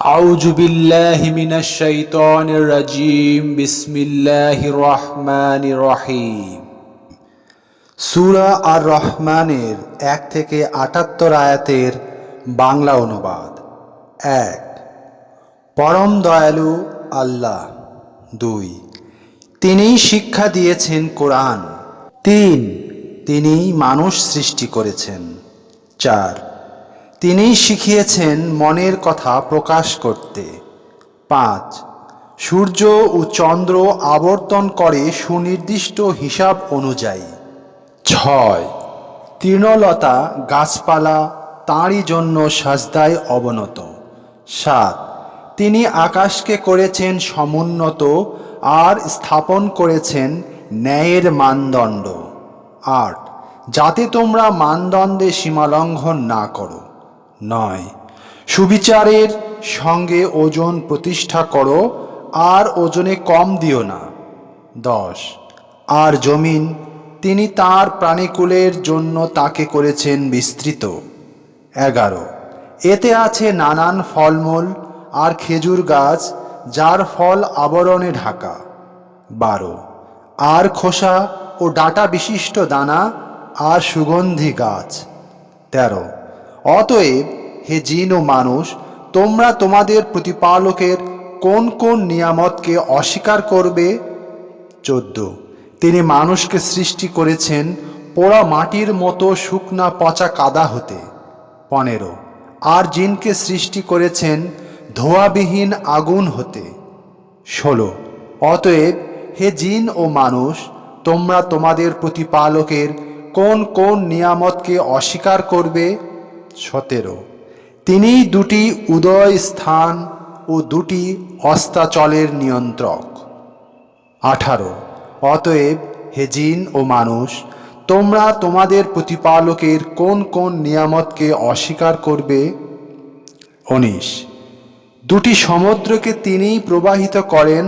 أعوذ بالله من الشيطان الرجيم بسم الله الرحمن الرحيم সুরা আর রহমানের এক থেকে আটাত্তর আয়াতের বাংলা অনুবাদ এক পরম দয়ালু আল্লাহ দুই তিনিই শিক্ষা দিয়েছেন কোরআন তিন তিনি মানুষ সৃষ্টি করেছেন চার তিনিই শিখিয়েছেন মনের কথা প্রকাশ করতে। পাঁচ, সূর্য ও চন্দ্র আবর্তন করে সুনির্দিষ্ট হিসাব অনুযায়ী। ছয়, তৃণলতা গাছপালা তাঁরই জন্য সাজদায় অবনত। সাত, তিনি আকাশকে করেছেন সমুন্নত আর স্থাপন করেছেন ন্যায়ের মানদণ্ড। আট, যাতে তোমরা মানদণ্ডে সীমালঙ্ঘন না করো। নয়। সুবিচারের সঙ্গে ওজন প্রতিষ্ঠা করো, আর ওজনে কম দিও না। দশ। আর জমিন, তিনি তার প্রাণীকুলের জন্য তাকে করেছেন বিস্তৃত। এগারো। এতে আছে নানান ফলমূল আর খেজুর গাছ, যার ফল আবরণে ঢাকা। বারো। আর খোসা ও ডাটা বিশিষ্ট দানা আর সুগন্ধি গাছ। তেরো। অতএব, হে জিন ও মানুষ, তোমরা তোমাদের প্রতিপালকের কোন কোন নিয়ামতকে অস্বীকার করবে? চোদ্দ। তিনি মানুষকে সৃষ্টি করেছেন পোড়া মাটির মতো শুকনা পচা কাদা হতে। পনেরো। আর জিনকে সৃষ্টি করেছেন ধোয়াবিহীন আগুন হতে। ষোলো। অতএব, হে জিন ও মানুষ, তোমরা তোমাদের প্রতিপালকের কোন কোন নিয়ামতকে অস্বীকার করবে? সতেরো। তিনিই দুটি উদয় স্থান ও দুটি অস্তাচলের নিয়ন্ত্রক। আঠারো। অতএব হে জিন ও মানুষ, তোমরা তোমাদের প্রতিপালকের কোন কোন নিয়ামতকে অস্বীকার করবে? উনিশ। দুটি সমুদ্রকে তিনিই প্রবাহিত করেন,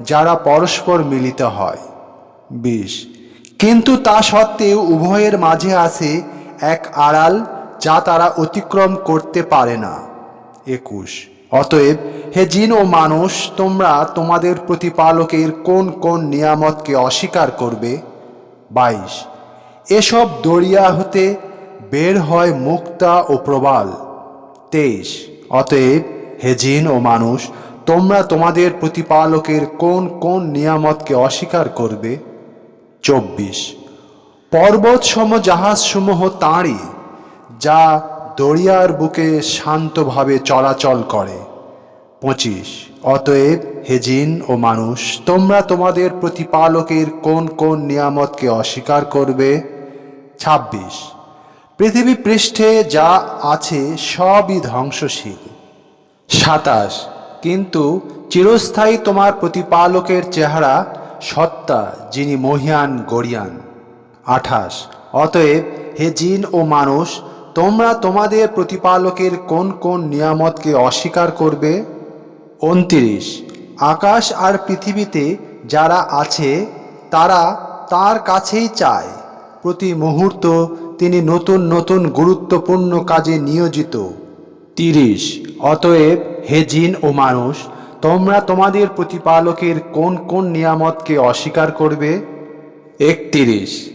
যারা পরস্পর মিলিত হয়। বিশ। কিন্তু তা সত্ত্বেও উভয়ের মাঝে আছে এক আড়াল যা তারা অতিক্রম করতে পারে না। একুশ। অতএব, হে জিন ও মানুষ, তোমরা তোমাদের প্রতিপালকের কোন কোন নিয়ামতকে অস্বীকার করবে? বাইশ। এসব দরিয়া হতে বের হয় মুক্তা ও প্রবাল। তেইশ। অতএব, হে জিন ও মানুষ, তোমরা তোমাদের প্রতিপালকের কোন কোন নিয়ামতকে অস্বীকার করবে? চব্বিশ। পর্বতসম জাহাজসমূহ তাঁরই। যা দরিয়ার বুকে শান্তভাবে চলাচল করে। পঁচিশ, অতএব হে জিন ও মানুষ, তোমরা তোমাদের প্রতিপালকের কোন কোন নিয়ামতকে অস্বীকার করবে? ছাব্বিশ, পৃথিবী পৃষ্ঠে যা আছে সবই ধ্বংসশীল। সাতাশ, কিন্তু চিরস্থায়ী তোমার প্রতিপালকের চেহারা সত্তা, যিনি মহিয়ান গড়িয়ান। আঠাশ, অতএব হে জিন ও মানুষ তোমরা তোমাদের প্রতিপালকের কোন কোন নিয়ামতকে অস্বীকার করবে? উনত্রিশ। আকাশ আর পৃথিবীতে যারা আছে, তারা তার কাছেই চায়। প্রতি মুহূর্ত তিনি নতুন নতুন গুরুত্বপূর্ণ কাজে নিয়োজিত। তিরিশ। অতএব হে জিন ও মানুষ, তোমরা তোমাদের প্রতিপালকের কোন কোন নিয়ামতকে অস্বীকার করবে? একত্রিশ।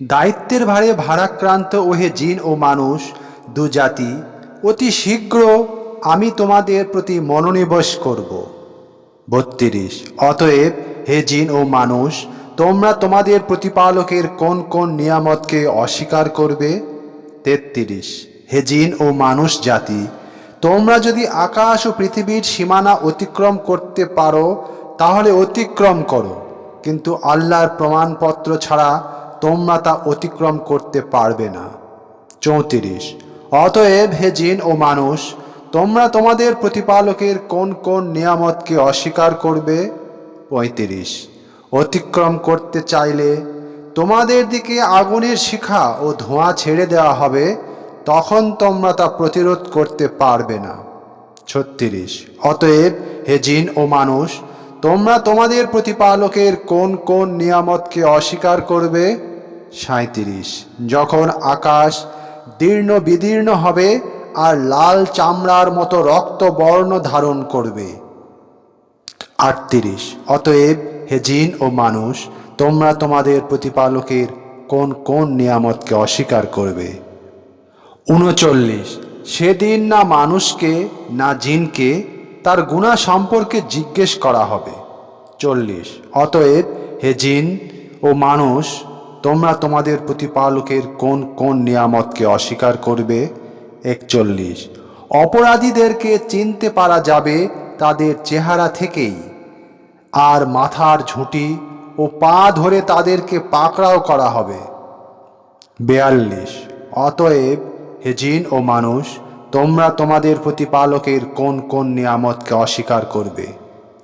দায়িত্বের ভারে ভারাক্রান্ত ও হে জিন ও মানুষ, দু জাতি, অতি শীঘ্র আমি তোমাদের প্রতি মনোনিবেশ করব। বত্রিশ, অতএব হে জিন ও মানুষ, তোমরা তোমাদের প্রতিপালকের কোন কোন নিয়ামতকে অস্বীকার করবে? তেত্রিশ, হে জিন ও মানুষ জাতি, তোমরা যদি আকাশ ও পৃথিবীর সীমানা অতিক্রম করতে পারো, তাহলে অতিক্রম করো। কিন্তু আল্লাহর প্রমাণপত্র ছাড়া তোমরা তা অতিক্রম করতে পারবে না। চৌত্রিশ, অতএব হে জিন ও মানুষ, তোমরা তোমাদের প্রতিপালকের কোন কোন নিয়ামতকে অস্বীকার করবে? পঁয়ত্রিশ, অতিক্রম করতে চাইলে তোমাদের দিকে আগুনের শিখা ও ধোঁয়া ছেড়ে দেওয়া হবে, তখন তোমরা তা প্রতিরোধ করতে পারবে না। ছত্রিশ, অতএব হে জিন ও মানুষ, তোমরা তোমাদের প্রতিপালকের কোন কোন নিয়ামতকে অস্বীকার করবে? সাঁত্রিশ যখন আকাশ দীর্ণ বিদীর্ণ হবে আর লাল চামড়ার মতো রক্ত বর্ণ ধারণ করবে। আটত্রিশ। অতএব হে জিন ও মানুষ, তোমরা তোমাদের প্রতিপালকের কোন কোন নিয়ামতকে অস্বীকার করবে? উনচল্লিশ। সেদিন না মানুষকে, না জিনকে তার গুণা সম্পর্কে জিজ্ঞেস করা হবে। চল্লিশ। অতএব হে জিন ও মানুষ তোমরা তোমাদের প্রতিপালকের কোন কোন নিয়ামতকে অস্বীকার করবে? একচল্লিশ। অপরাধীদেরকে চিনতে পারা যাবে তাদের চেহারা থেকেই। আর মাথার ঝুঁটি ও পা ধরে তাদেরকে পাকড়াও করা হবে। বেয়াল্লিশ। অতএব হে জিন ও মানুষ, তোমরা তোমাদের প্রতিপালকের কোন কোন নিয়ামতকে অস্বীকার করবে?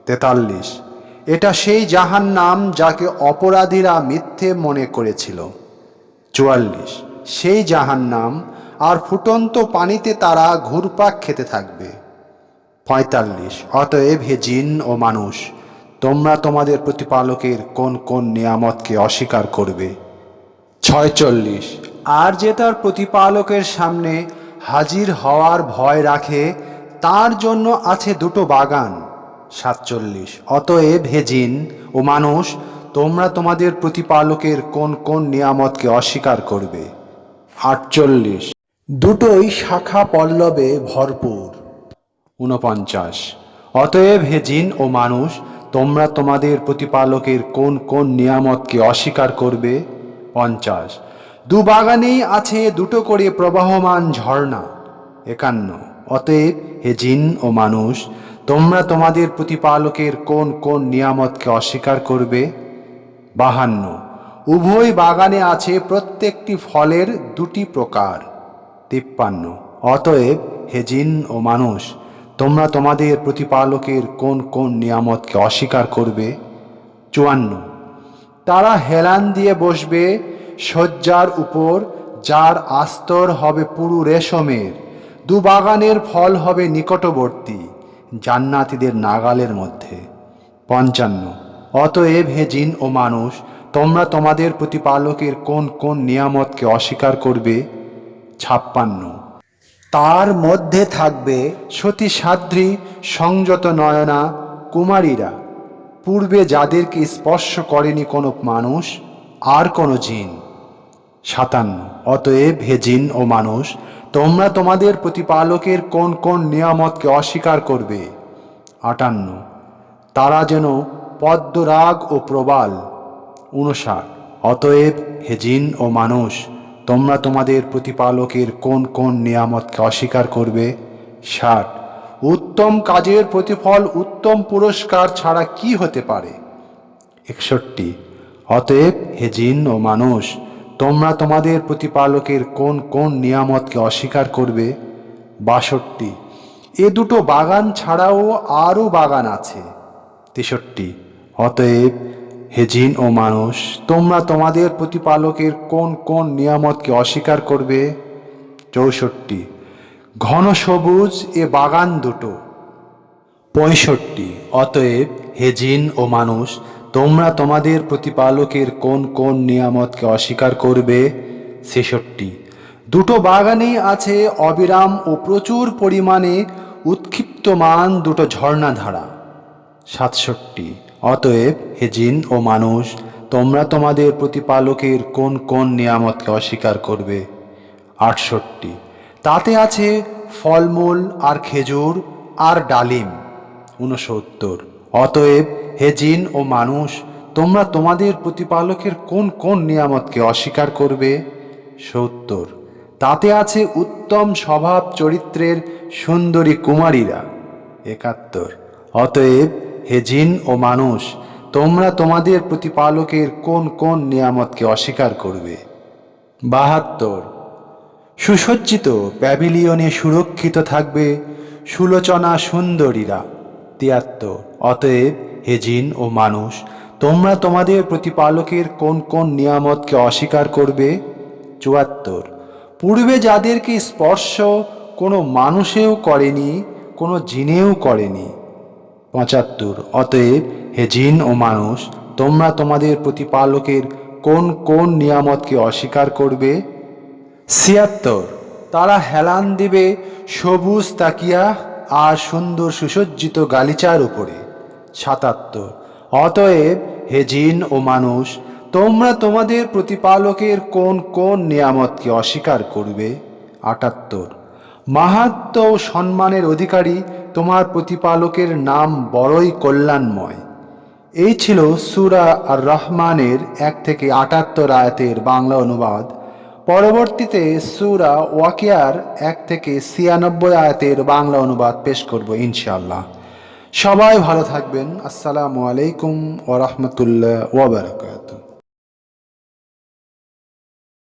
তেতাল্লিশ। এটা সেই জাহান নাম যাকে অপরাধীরা মিথ্যে মনে করেছিল। চুয়াল্লিশ, সেই জাহান নাম আর ফুটন্ত পানিতে তারা ঘুরপাক খেতে থাকবে। পঁয়তাল্লিশ, অতএব হে জিন ও মানুষ, তোমরা তোমাদের প্রতিপালকের কোন কোন নিয়ামতকে অস্বীকার করবে? ছয়চল্লিশ, আর যে তার প্রতিপালকের সামনে হাজির হওয়ার ভয় রাখে, তার জন্য আছে দুটো বাগান। সাতচল্লিশ। অতএব হে জিন ও মানুষ, তোমরা তোমাদের প্রতিপালকের কোন কোন নিয়ামতকে অস্বীকার করবে? আটচল্লিশ। দুটোই শাখা পল্লবে ভরপুর। ঊনপঞ্চাশ। অতএব হে জিন ও মানুষ, তোমরা তোমাদের প্রতিপালকের কোন কোন নিয়ামতকে অস্বীকার করবে? পঞ্চাশ। দু বাগানেই আছে দুটো করে প্রবাহমান ঝর্ণা, একান্ন। অতএব হে জিন ও মানুষ তোমরা তোমাদের প্রতিপালকের কোন কোন নিয়ামতকে অস্বীকার করবে? বাহান্ন। উভয় বাগানে আছে প্রত্যেকটি ফলের দুটি প্রকার। তিপ্পান্ন। অতএব হে জিন ও মানুষ, তোমরা তোমাদের প্রতিপালকের কোন কোন নিয়ামতকে অস্বীকার করবে? চুয়ান্ন। তারা হেলান দিয়ে বসবে শয্যার উপর, যার আস্তর হবে পুরু রেশমের। দু বাগানের ফল হবে নিকটবর্তী। জান্নাতীদের নাগালের মধ্যে। পঞ্চান্ন, অতএব হে জিন ও মানুষ, তোমরা তোমাদের প্রতিপালকের কোন কোন নিয়ামতকে অস্বীকার করবে? ছাপ্পান্ন, তার মধ্যে থাকবে সতী সাধ্রী সংযত নয়না কুমারীরা। পূর্বে যাদেরকে স্পর্শ করেনি কোনো মানুষ, আর কোনো জিন। সাতান্ন, অতএব হে জিন ও মানুষ তোমরা তোমাদের প্রতিপালকের কোন কোন নিয়ামতকে অস্বীকার করবে? আটান্ন। তারা যেন পদ্মরাগ ও প্রবাল। উনষাট অতএব হে জিন ও মানুষ, তোমরা তোমাদের প্রতিপালকের কোন কোন নিয়ামতকে অস্বীকার করবে? ষাট। উত্তম কাজের প্রতিফল, উত্তম পুরস্কার ছাড়া কি হতে পারে? একষট্টি। অতএব হে জিন ও মানুষ তোমরা তোমাদের প্রতিপালকের কোন কোন নিয়ামতকে অস্বীকার করবে? বাষট্টি। এ দুটো বাগান ছাড়াও আরও বাগান আছে। তেষট্টি। অতএব হে জিন ও মানুষ, তোমরা তোমাদের প্রতিপালকের কোন কোন নিয়ামতকে অস্বীকার করবে? চৌষট্টি। ঘন সবুজ এ বাগান দুটো। পঁয়ষট্টি। অতএব হে জিন ও মানুষ তোমরা তোমাদের প্রতিপালকের কোন কোন নিয়ামতকে অস্বীকার করবে? ছেষট্টি। দুটো বাগানেই আছে অবিরাম ও প্রচুর পরিমাণে উৎক্ষিপ্তমান দুটো ঝর্ণাধারা। সাতষট্টি। অতএব হে জিন ও মানুষ, তোমরা তোমাদের প্রতিপালকের কোন কোন নিয়ামতকে অস্বীকার করবে? আটষট্টি। তাতে আছে ফলমূল আর খেজুর আর ডালিম। ঊনসত্তর। অতএব হে জিন ও মানুষ, তোমরা তোমাদের প্রতিপালকের কোন কোন নিয়ামতকে অস্বীকার করবে? সত্তর। তাতে আছে উত্তম স্বভাব চরিত্রের সুন্দরী কুমারীরা। একাত্তর। অতএব হে জিন ও মানুষ, তোমরা তোমাদের প্রতিপালকের কোন কোন নিয়ামতকে অস্বীকার করবে? বাহাত্তর। সুসজ্জিত প্যাভিলিয়নে সুরক্ষিত থাকবে সুলোচনা সুন্দরীরা। তিয়াত্তর অতএব হে জিন ও মানুষ, তোমরা তোমাদের প্রতিপালকের কোন কোন নিয়ামতকে অস্বীকার করবে? চুয়াত্তর। পূর্বে যাদেরকে স্পর্শ কোনো মানুষেও করেনি, কোনো জিনেও করেনি। পঁচাত্তর। অতএব হে জিন ও মানুষ, তোমরা তোমাদের প্রতিপালকের কোন কোন নিয়ামতকে অস্বীকার করবে? ছিয়াত্তর। তারা হেলান দিবে, সবুজ তাকিয়া আর সুন্দর সুসজ্জিত গালিচার উপরে। সাতাত্তর, অতএব হে জিন ও মানুষ, তোমরা তোমাদের প্রতিপালকের কোন কোন নিয়ামতকে অস্বীকার করবে? আটাত্তর, মাহাত্ম ও সম্মানের অধিকারী তোমার প্রতিপালকের নাম বড়ই কল্যাণময়। এই ছিল সুরা আর রহমানের এক থেকে আটাত্তর আয়াতের বাংলা অনুবাদ। পরবর্তীতে সুরা ওয়াকিয়ার এক থেকে ছিয়ানব্বই আয়াতের বাংলা অনুবাদ পেশ করব ইনশাআল্লাহ। সবাই ভালো থাকবেন। আসসালামু আলাইকুম ওরহমতুল্লাহ ওবরাকাতু